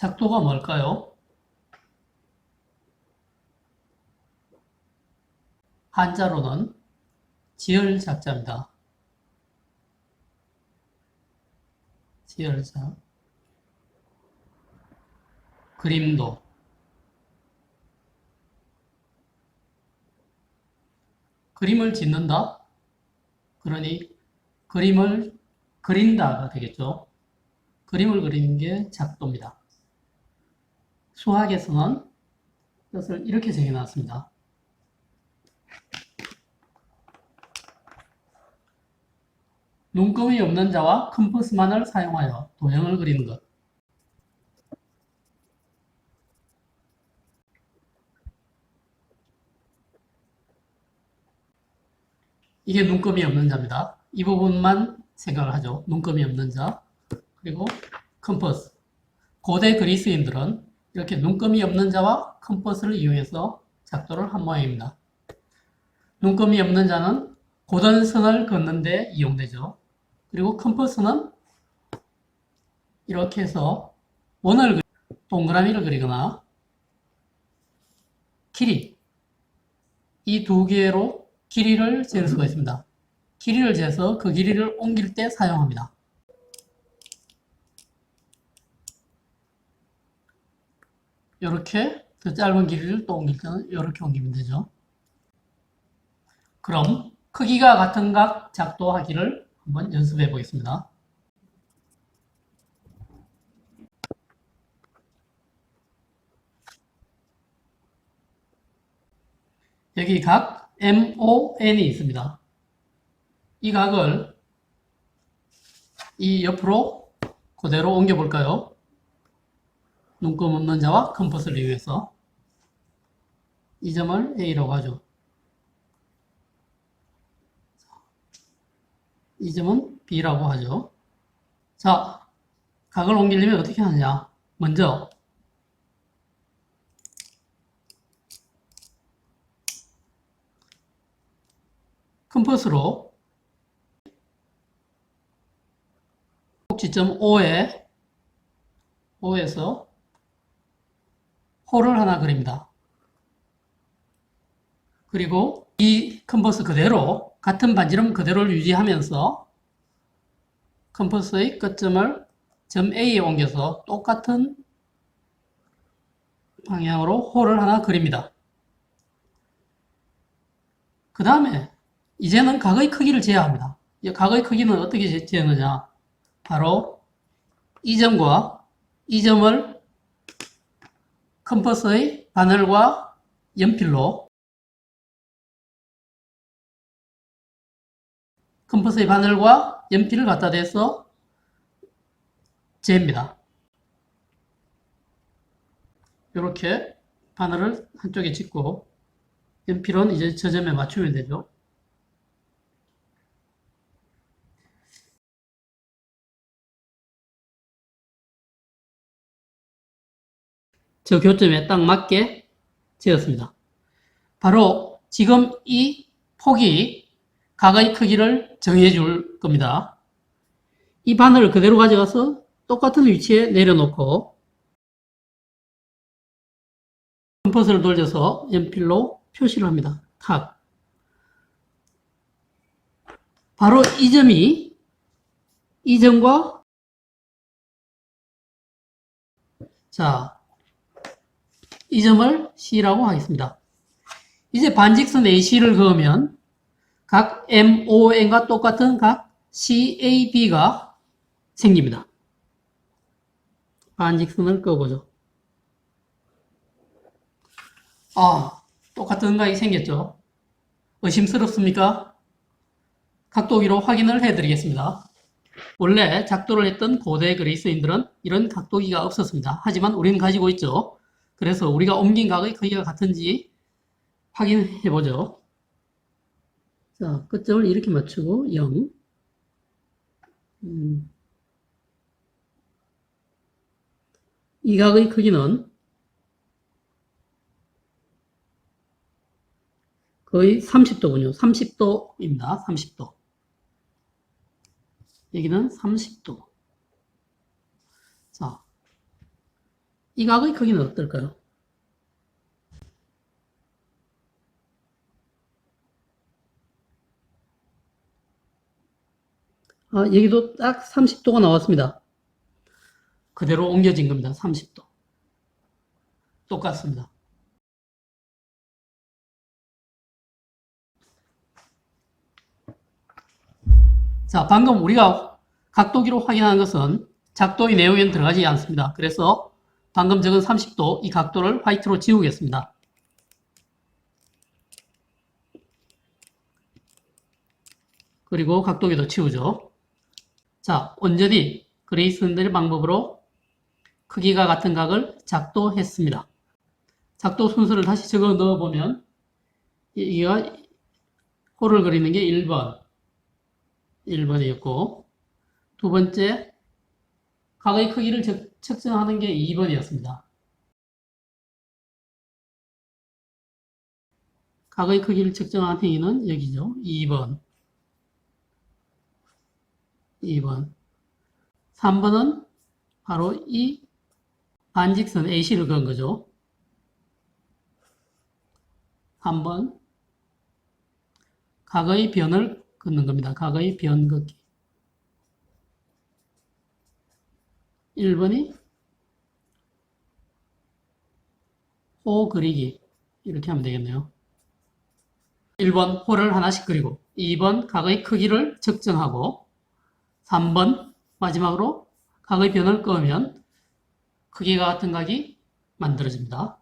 작도가 뭘까요? 한자로는 지열작자입니다. 지열자. 그림도. 그림을 짓는다? 그러니 그림을 그린다가 되겠죠. 그림을 그리는 게 작도입니다. 수학에서는 뜻을 이렇게 정해놨습니다. 눈금이 없는 자와 컴퍼스만을 사용하여 도형을 그리는 것. 이게 눈금이 없는 자입니다. 이 부분만 생각을 하죠. 눈금이 없는 자. 그리고 컴퍼스. 고대 그리스인들은 이렇게 눈금이 없는 자와 컴퍼스를 이용해서 작도를 한 모양입니다. 눈금이 없는 자는 고전선을 걷는데 이용되죠. 그리고 컴퍼스는 이렇게 해서 원을 동그라미를 그리거나 길이 이 두 개로 길이를 잴 수가 있습니다. 길이를 재서 그 길이를 옮길 때 사용합니다. 이렇게 더 짧은 길이를 또 옮길 때는 이렇게 옮기면 되죠. 그럼 크기가 같은 각 작도하기를 한번 연습해 보겠습니다. 여기 각 MON이 있습니다. 이 각을 이 옆으로 그대로 옮겨 볼까요? 눈금 없는 자와 컴퍼스를 이용해서 이 점을 A라고 하죠. 이 점은 B라고 하죠. 자, 각을 옮기려면 어떻게 하느냐? 먼저 컴퍼스로 꼭지점 O에 O에서 홀을 하나 그립니다. 그리고 이 컴퍼스 그대로 같은 반지름 그대로를 유지하면서 컴퍼스의 끝점을 점 A에 옮겨서 똑같은 방향으로 홀을 하나 그립니다. 그 다음에 이제는 각의 크기를 재야 합니다. 이 각의 크기는 어떻게 재- 재느냐? 바로 이 점과 이 점을 컴퍼스의 바늘과 연필로 컴퍼스의 바늘과 연필을 갖다 대서 재입니다. 이렇게 바늘을 한쪽에 짚고 연필은 이제 저 점에 맞추면 되죠. 저 교점에 딱 맞게 재었습니다. 바로 지금 이 폭이 각의 크기를 정해 줄 겁니다. 이 바늘을 그대로 가져가서 똑같은 위치에 내려놓고 컴퍼스를 돌려서 연필로 표시를 합니다. 탁. 바로 이 점이 이 점과 자, 이 점을 C라고 하겠습니다. 이제 반직선 AC를 그으면 각 MON과 똑같은 각 CAB가 생깁니다. 반직선을 그어보죠. 아, 똑같은 각이 생겼죠? 의심스럽습니까? 각도기로 확인을 해드리겠습니다. 원래 작도를 했던 고대 그리스인들은 이런 각도기가 없었습니다. 하지만 우리는 가지고 있죠. 그래서 우리가 옮긴 각의 크기가 같은지 확인해 보죠. 자, 끝점을 이렇게 맞추고 0. 음. 이 각의 크기는 거의 30도군요. 30도입니다. 30도. 여기는 30도. 자, 이 각의 크기는 어떨까요? 아, 여기도 딱 30도가 나왔습니다. 그대로 옮겨진 겁니다. 30도. 똑같습니다. 자, 방금 우리가 각도기로 확인한 것은 작도의 내용에는 들어가지 않습니다. 그래서 방금 적은 30도 이 각도를 화이트로 지우겠습니다. 그리고 각도기도 치우죠. 자, 온전히 그레이슨들의 방법으로 크기가 같은 각을 작도했습니다. 작도 순서를 다시 적어 넣어 보면 이가 호를 그리는 게 1번 1번이었고 두 번째 각의 크기를 적- 측정하는 게 2번이었습니다. 각의 크기를 측정한 행위는 여기죠. 2번 2번 3번은 바로 이 반직선 AC를 그은 거죠. 3번 각의 변을 긋는 겁니다. 각의 변 긋기. 1번이 호 그리기. 이렇게 하면 되겠네요. 1번 호를 하나씩 그리고 2번 각의 크기를 측정하고 3번 마지막으로 각의 변을 끄면 크기가 같은 각이 만들어집니다.